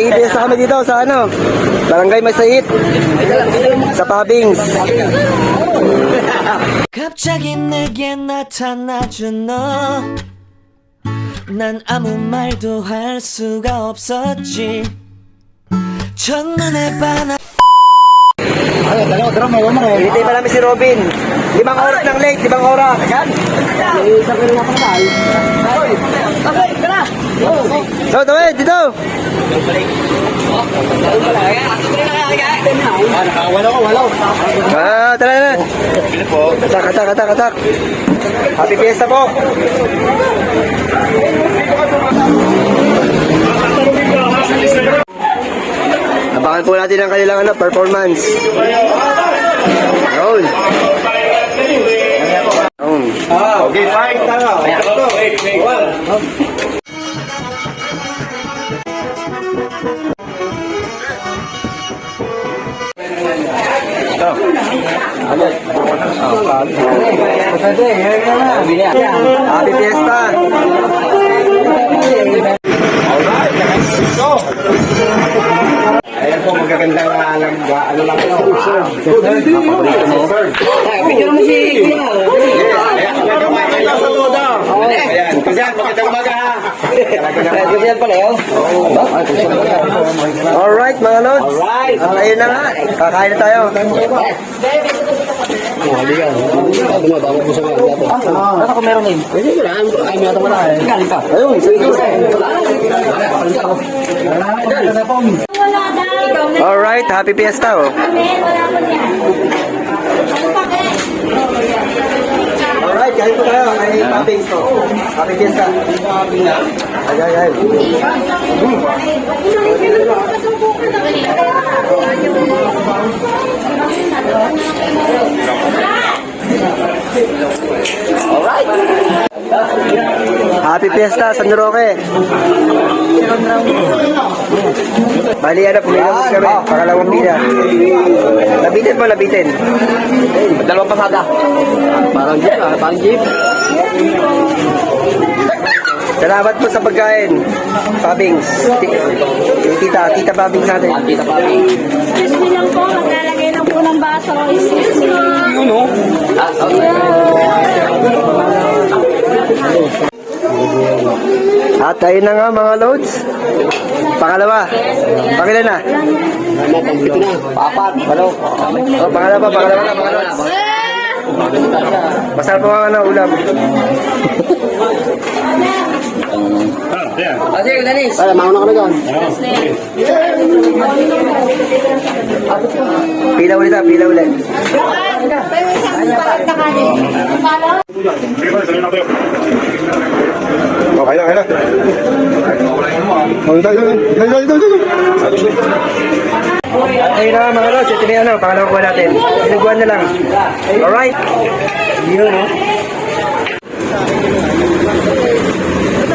Nakikipiyesta kami dito sa ano, Barangay Masait, sa Pabings. 갑자기 내게 나타나준 너. 난 아무 말도 할 수가 없었지. 첫눈에 반한 Hinintay pa namin si Robin. Limang oras ng late, limang oras. So, tawid, dito. Ah, tara na. Katak, katak, katak, katak. Happy Fiesta po. Abangan po natin ang kanilang ano, performance. Yun. Okay, fine. Tara. Happy Fiesta! Ayan po, magagandang uh, alam ba? Ano lang ito? Paborito mo? Picture mo si Ayan, magandang umaga ito sa todo. Ayan, kasi magandang umaga ha. Kuya pala yun. Alright mga lods. Alright. Ayun na nga. Kakain na tayo. Ano kung meron din? Ayun. Alright, happy fiesta oh. Alright, kain po Papings to. Happy fiesta. Ay, ay, ay. Happy Fiesta, San Roque. Bali, ano, pumilang kami. Pangalawang pila. Labitin po, labitin. Dalawang pasada. Parang jeep ah, parang jeep. Salamat po sa pagkain. Pabings. Ti- Tita, tita Pabings natin. Kita pa rin. Excuse me lang po, maglalagay lang po ng baso. Excuse me. Yun oh. Ah, At ayun na nga mga loads. Pangalawa. Pangilan na? Papat. Hello. Oh, pangalawa, pangalawa na, pangalawa. Masarap po ang ano, ulam. Kasi, Dennis. Ay, mauna ka na dyan. Pila ulit ah, pila ulit. Okay na, okay na. Oh, ito, ito, ito, ito, ito, ito. At ayun na mga lods, ito na yung ano, pangalawa po natin. Sinuguan na lang. Alright. Yun oh.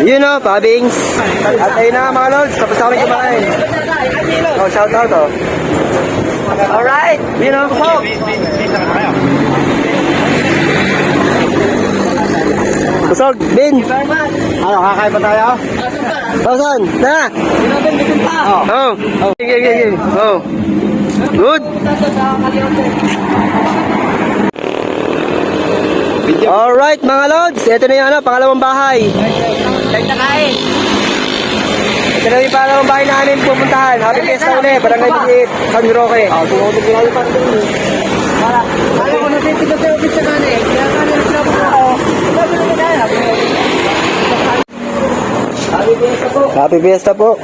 Yun oh, Pabings. At ayun na mga lods, tapos kami kumain. Oh, shout out oh. Alright, yun oh, kusok. Kusog, Bin. Ano, kakain pa tayo? Pasan, na. Oh. Oh. Sige, sige, sige. Oh. Good. Alright, mga lods. Ito na yung ano, pangalawang bahay. Ito na yung pangalawang bahay namin pupuntahan. Happy Fiesta ulit. Barangay Maliit, San Roque. Ah, tumutok na yung parang ito. Kaya ko na dito sa office sa kanin. Kaya ka na sa Happy Fiesta po.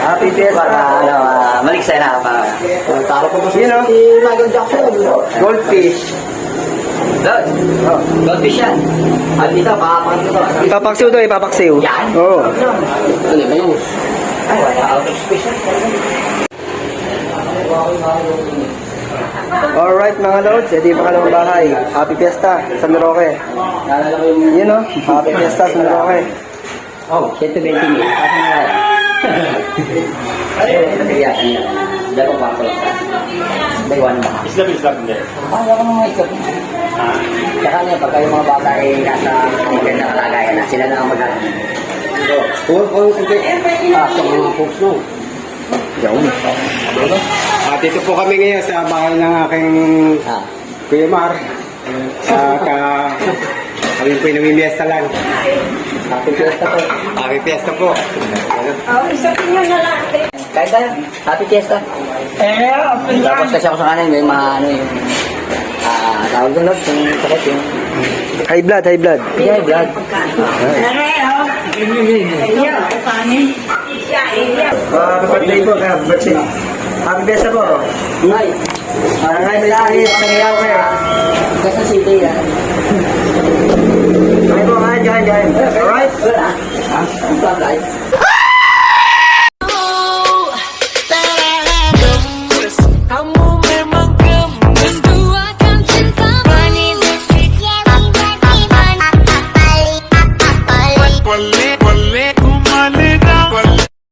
Happy Fiesta. ano, uh, maligsa na para Taro pa kasi Yun, oh. si Michael Jackson. Goldfish. Doon. Oh. Goldfish yan. At makapakan ko to. Ipapaksiw to, ipapaksiw. Yan. Oo. Ano ba yun? Ay, wala out of space yan. Alright mga ito yung pangalawang bahay. Happy Fiesta, San Roque. Yun o, Happy Fiesta, San Roque. Oh, 120 mil. Kasi na yan. Ay, nagriyasan yan. Dalawang kwarto lang. One ba? Islam, Islam, hindi. Ah, wala mga isip. Tsaka niya, pagka yung mga bata ay nasa magandang kalagayan na, sila na ang mag Kung, kung, kung, Ah, sa mga folks no. Yun. Dito po kami ngayon sa bahay ng aking Ah. Kuya Mar. At uh, kami po namimiesta lang. Happy Fiesta po. Happy Fiesta po. Oh, isapin nyo na lang. Kahit tayo, Happy Fiesta. Eh, open Tapos kasi ako sa kanan, may mga ano yung Ah, tawag doon, Lord, yung sakit yung High blood, high blood. bigay, blood. Nare, oh. Iyo, kanin. Ah, happy birthday po, kaya birthday. Happy birthday po. Ay, Parang ngayon, may sakit, sangayaw kayo.